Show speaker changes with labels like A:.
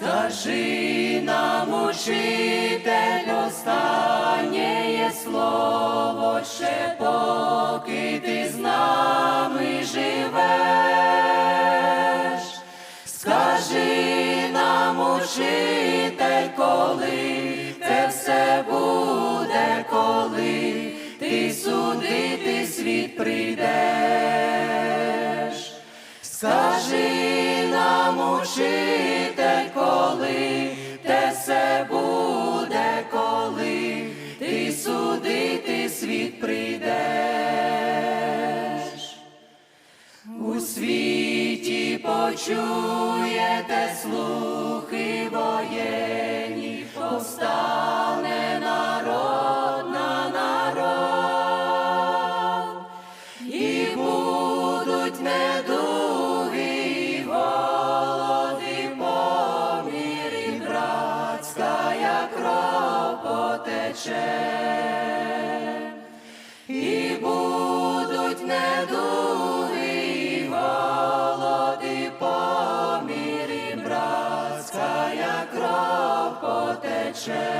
A: Скажи нам, учитель, останнє слово ще поки ти з нами живеш. Скажи нам, учитель, коли це все буде, коли ти судити світ прийдеш. Скажи нам, учитель, Світі почуєте слухи воєнні, повстане народ на народ, і будуть недуги, і голоди, помір, і братська кров потече. І будуть недуги, помір,